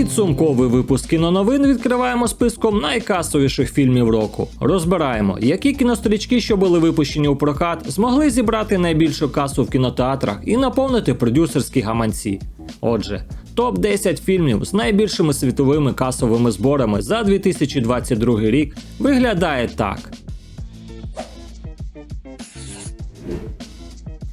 Підсумковий випуск кіноновин відкриваємо списком найкасовіших фільмів року. Розбираємо, які кінострічки, що були випущені у прокат, змогли зібрати найбільшу касу в кінотеатрах і наповнити продюсерські гаманці. Отже, топ 10 фільмів з найбільшими світовими касовими зборами за 2022 рік виглядає так.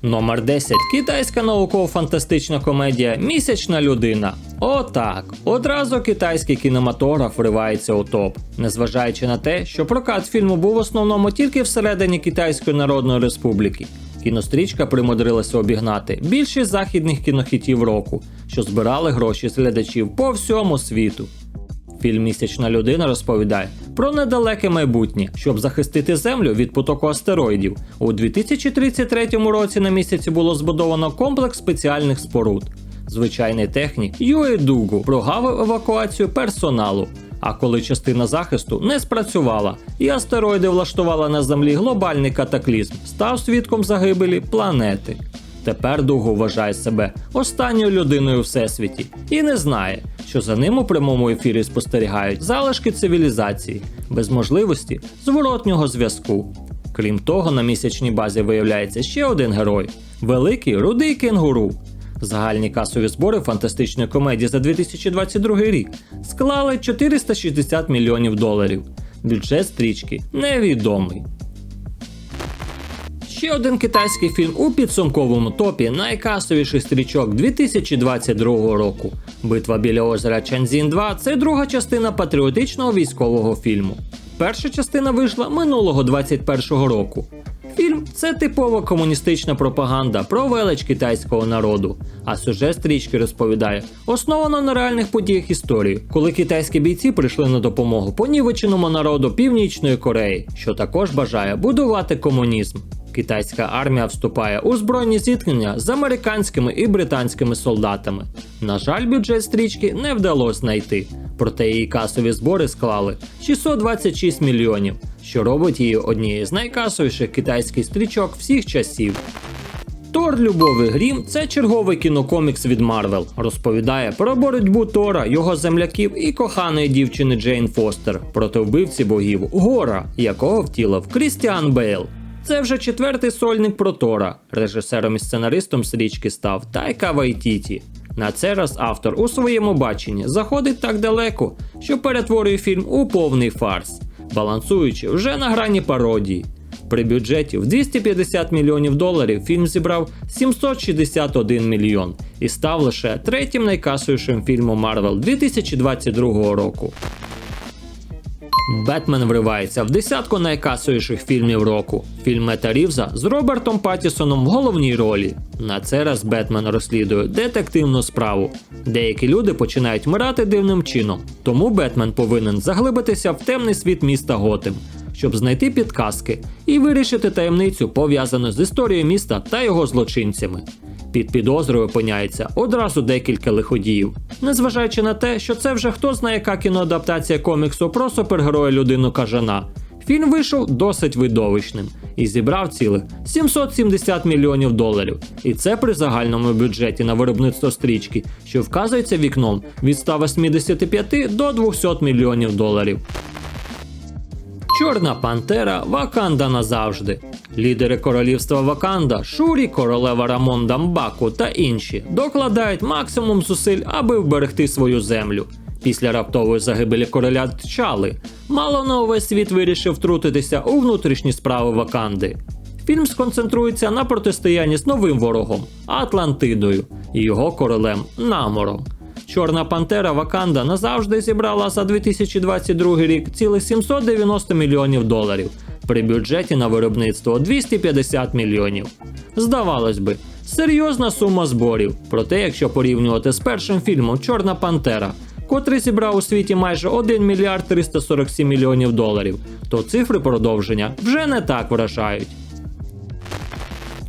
Номер 10. Китайська науково-фантастична комедія Місячна людина. Отак. Одразу китайський кінематограф вривається у топ, незважаючи на те, що прокат фільму був в основному тільки всередині Китайської Народної Республіки. Кінострічка примудрилася обігнати більшість західних кінохітів року, що збирали гроші з глядачів по всьому світу. Фільм Місячна людина розповідає про недалеке майбутнє, щоб захистити землю від потоку астероїдів. У 2033 році на місяці було збудовано комплекс спеціальних споруд. Звичайний технік Юе прогавив евакуацію персоналу. А коли частина захисту не спрацювала, і астероїди влаштували на землі глобальний катаклізм, став свідком загибелі планети. Тепер Дугу вважає себе останньою людиною у всесвіті і не знає, що за ним у прямому ефірі спостерігають залишки цивілізації без можливості зворотнього зв'язку. Крім того, на місячній базі виявляється ще один герой великий рудий кенгуру. Загальні касові збори фантастичної комедії за 2022 рік склали 460 мільйонів доларів. Бюджет стрічки невідомий. Ще один китайський фільм у підсумковому топі найкасовіших стрічок 2022 року. Битва біля озера Чанзін 2 це друга частина патріотичного військового фільму. Перша частина вийшла минулого 21-го року. Фільм це типова комуністична пропаганда про велич китайського народу. А сюжет стрічки розповідає, основано на реальних подіях історії, коли китайські бійці прийшли на допомогу понівеченому народу Північної Кореї, що також бажає будувати комунізм. Китайська армія вступає у збройні зіткнення з американськими і британськими солдатами. На жаль, бюджет стрічки не вдалося знайти, проте її касові збори склали 626 мільйонів, що робить її однією з найкасовіших китайських стрічок всіх часів. Тор Любовий Грім це черговий кінокомікс від Марвел. Розповідає про боротьбу Тора, його земляків і коханої дівчини Джейн Фостер проти вбивці богів Гора, якого втілив Крістіан Бейл. Це вже четвертий сольник про Тора. Режисером і сценаристом стрічки став Тайка Вайтіті. На цей раз автор у своєму баченні заходить так далеко, що перетворює фільм у повний фарс, балансуючи вже на грані пародії. При бюджеті в 250 мільйонів доларів фільм зібрав 761 мільйон і став лише третім найкасовішим фільмом Марвел 2022 року. Бетмен вривається в десятку найкасовіших фільмів року. Фільм Мета Рівза з Робертом Паттісоном в головній ролі. На цей раз Бетмен розслідує детективну справу. Деякі люди починають вмирати дивним чином, тому Бетмен повинен заглибитися в темний світ міста Готем, щоб знайти підказки і вирішити таємницю, пов'язану з історією міста та його злочинцями. Під підозрою опиняється одразу декілька лиходіїв, незважаючи на те, що це вже хто знає яка кіноадаптація коміксу про супергероя людину кажана. Фільм вийшов досить видовищним і зібрав цілих 770 мільйонів доларів. І це при загальному бюджеті на виробництво стрічки, що вказується вікном від 185 до 200 мільйонів доларів. Чорна Пантера Ваканда назавжди. Лідери королівства Ваканда, Шурі, королева Рамон Дамбаку та інші докладають максимум зусиль, аби вберегти свою землю. Після раптової загибелі короля Тчали, мало на увесь світ вирішив втрутитися у внутрішні справи Ваканди. Фільм сконцентрується на протистоянні з новим ворогом Атлантидою і його королем Намором. Чорна Пантера Ваканда назавжди зібрала за 2022 рік цілих 790 мільйонів доларів при бюджеті на виробництво 250 мільйонів. Здавалось би, серйозна сума зборів. Проте, якщо порівнювати з першим фільмом Чорна Пантера, котрий зібрав у світі майже 1 мільярд 347 мільйонів доларів, то цифри продовження вже не так вражають.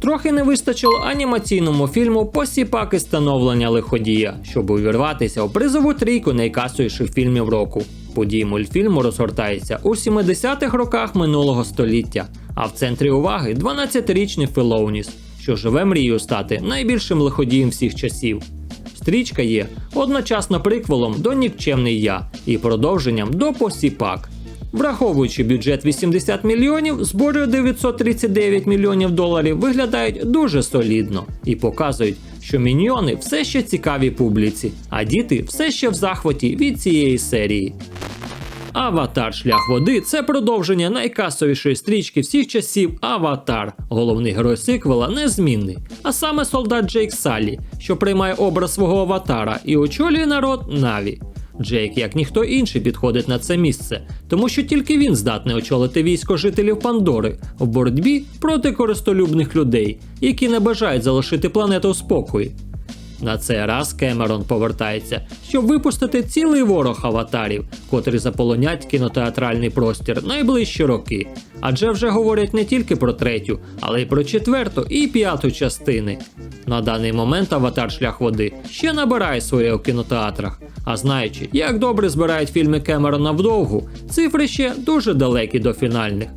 Трохи не вистачило анімаційному фільму посіпаки становлення лиходія, щоб увірватися у призову трійку найкасовіших фільмів року. Події мультфільму розгортаються у 70-х роках минулого століття, а в центрі уваги 12-річний Фелоуніс, що живе мрією стати найбільшим лиходієм всіх часів. стрічка є одночасно приквелом до Нікчемний Я і продовженням до Посіпак. Враховуючи бюджет 80 мільйонів, збори 939 мільйонів доларів виглядають дуже солідно і показують, що міньйони все ще цікаві публіці, а діти все ще в захваті від цієї серії. Аватар Шлях води це продовження найкасовішої стрічки всіх часів Аватар. Головний герой сиквела незмінний, а саме солдат Джейк Саллі, що приймає образ свого аватара і очолює народ Наві. Джейк, як ніхто інший, підходить на це місце, тому що тільки він здатний очолити військо жителів Пандори в боротьбі проти користолюбних людей, які не бажають залишити планету в спокої. На цей раз Кемерон повертається, щоб випустити цілий ворог аватарів, котрі заполонять кінотеатральний простір найближчі роки. Адже вже говорять не тільки про третю, але й про четверту і п'яту частини. На даний момент аватар шлях води ще набирає своє у кінотеатрах. А знаючи, як добре збирають фільми Кемерона вдовгу, цифри ще дуже далекі до фінальних.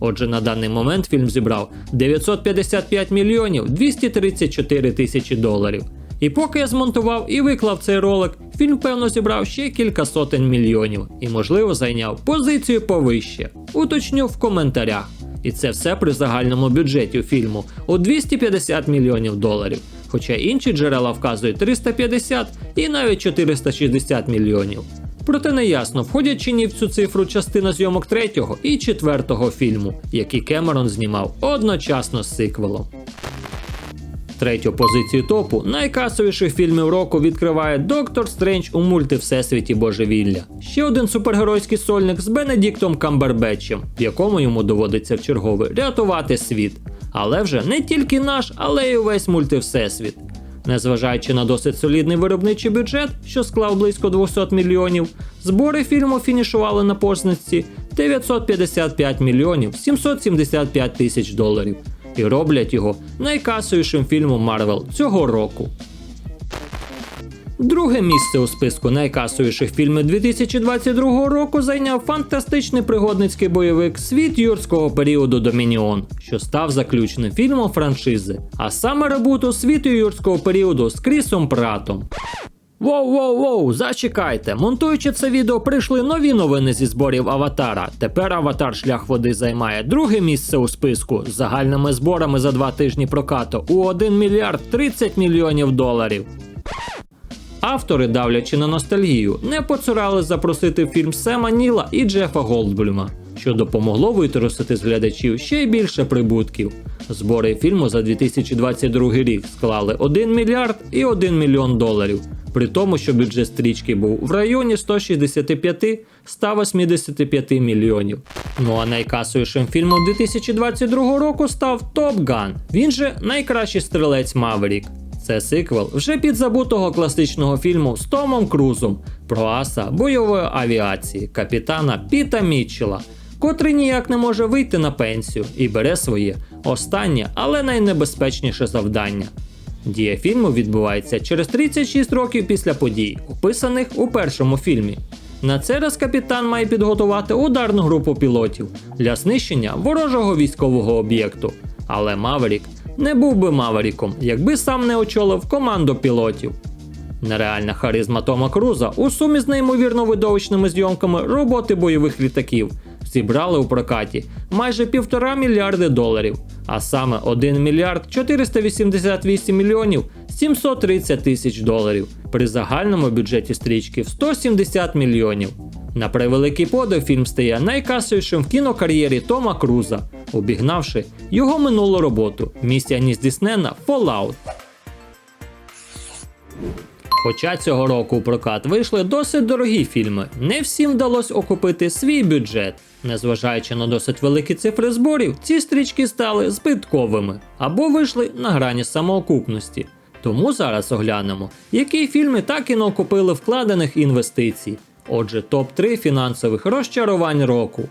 Отже, на даний момент фільм зібрав 955 мільйонів 234 тисячі доларів. І поки я змонтував і виклав цей ролик, фільм певно зібрав ще кілька сотень мільйонів і, можливо, зайняв позицію повище. Уточню в коментарях. І це все при загальному бюджеті фільму у 250 мільйонів доларів. Хоча інші джерела вказують 350 і навіть 460 мільйонів. Проте неясно, входять чи ні в цю цифру частина зйомок третього і четвертого фільму, які Кемерон знімав одночасно з сиквелом. Третю позицію топу найкасовіших фільмів року відкриває Доктор Стрендж у мульти Всесвіті Божевілля. Ще один супергеройський сольник з Бенедіктом Камбербетчем, в якому йому доводиться в чергове рятувати світ. Але вже не тільки наш, але й увесь мульти Всесвіт. Незважаючи на досить солідний виробничий бюджет, що склав близько 200 мільйонів, збори фільму фінішували на позначці 955 мільйонів 775 тисяч доларів і роблять його найкасовішим фільмом Марвел цього року. Друге місце у списку найкасовіших фільмів 2022 року зайняв фантастичний пригодницький бойовик Світ юрського періоду Домініон, що став заключним фільмом франшизи, а саме ребуту світу юрського періоду з Крісом Пратом. Воу-воу-воу, зачекайте. Монтуючи це відео, прийшли нові новини зі зборів Аватара. Тепер Аватар Шлях води займає друге місце у списку з загальними зборами за два тижні прокату у 1 мільярд 30 мільйонів доларів. Автори, давлячи на ностальгію, не поцурали запросити в фільм Сема Ніла і Джефа Голдблюма, що допомогло витрусити з глядачів ще й більше прибутків. Збори фільму за 2022 рік склали 1 мільярд і 1 мільйон доларів, при тому, що бюджет стрічки був в районі 165-185 мільйонів. Ну а найкасовішим фільмом 2022 року став Top Gun. Він же найкращий стрілець Маверік. Це сиквел вже підзабутого класичного фільму з Томом Крузом про аса бойової авіації капітана Піта Мітчела, котрий ніяк не може вийти на пенсію і бере своє останнє, але найнебезпечніше завдання. Дія фільму відбувається через 36 років після подій, описаних у першому фільмі. На цей раз капітан має підготувати ударну групу пілотів для знищення ворожого військового об'єкту. Але Маверік не був би Маверіком, якби сам не очолив команду пілотів. Нереальна харизма Тома Круза у сумі з неймовірно видовищними зйомками роботи бойових літаків зібрали у прокаті майже півтора мільярди доларів, а саме 1 мільярд 488 мільйонів 730 тисяч доларів при загальному бюджеті стрічки в 170 мільйонів. На превеликий подив фільм стає найкасовішим в кінокар'єрі Тома Круза, обігнавши його минулу роботу місія нездійснена Fallout. Хоча цього року у прокат вийшли досить дорогі фільми, не всім вдалося окупити свій бюджет. Незважаючи на досить великі цифри зборів, ці стрічки стали збитковими або вийшли на грані самоокупності. Тому зараз оглянемо, які фільми так і не окупили вкладених інвестицій. Отже, топ-3 фінансових розчарувань року.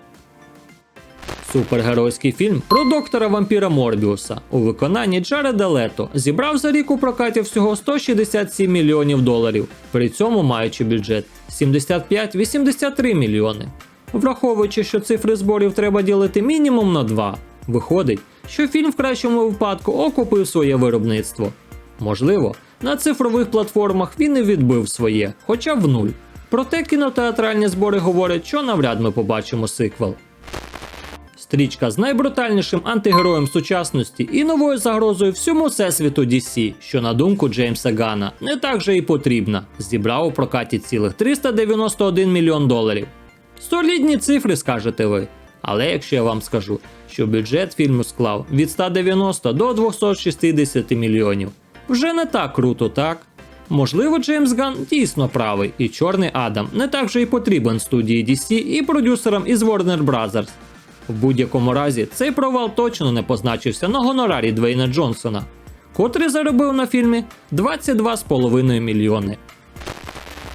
Супергеройський фільм про доктора вампіра Морбіуса у виконанні Джареда Лето зібрав за рік у прокаті всього 167 мільйонів доларів, при цьому маючи бюджет 75-83 мільйони. Враховуючи, що цифри зборів треба ділити мінімум на 2, виходить, що фільм в кращому випадку окупив своє виробництво. Можливо, На цифрових платформах він і відбив своє, хоча в нуль. Проте кінотеатральні збори говорять, що навряд ми побачимо сиквел. Стрічка з найбрутальнішим антигероєм сучасності і новою загрозою всьому всесвіту DC, що на думку Джеймса Гана не так же і потрібна. Зібрав у прокаті цілих 391 мільйон доларів. Солідні цифри, скажете ви. Але якщо я вам скажу, що бюджет фільму склав від 190 до 260 мільйонів, вже не так круто, так? Можливо, Джеймс Ган дійсно правий, і Чорний Адам не так же і потрібен студії DC і продюсерам із Warner Brothers. В будь-якому разі, цей провал точно не позначився на гонорарі Двейна Джонсона, котрий заробив на фільмі 22,5 мільйони.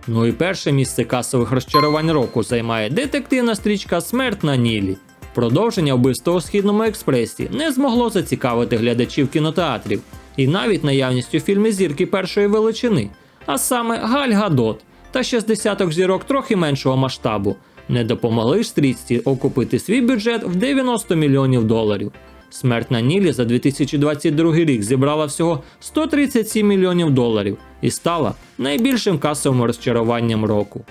Ну і перше місце касових розчарувань року займає детективна стрічка Смерть на Нілі. Продовження вбивства у східному експресі не змогло зацікавити глядачів кінотеатрів, і навіть наявністю фільмі зірки першої величини, а саме Галь Гадот та ще з десяток зірок трохи меншого масштабу, не допомогли стрічці окупити свій бюджет в 90 мільйонів доларів. Смерть на Нілі за 2022 рік зібрала всього 137 мільйонів доларів і стала найбільшим касовим розчаруванням року.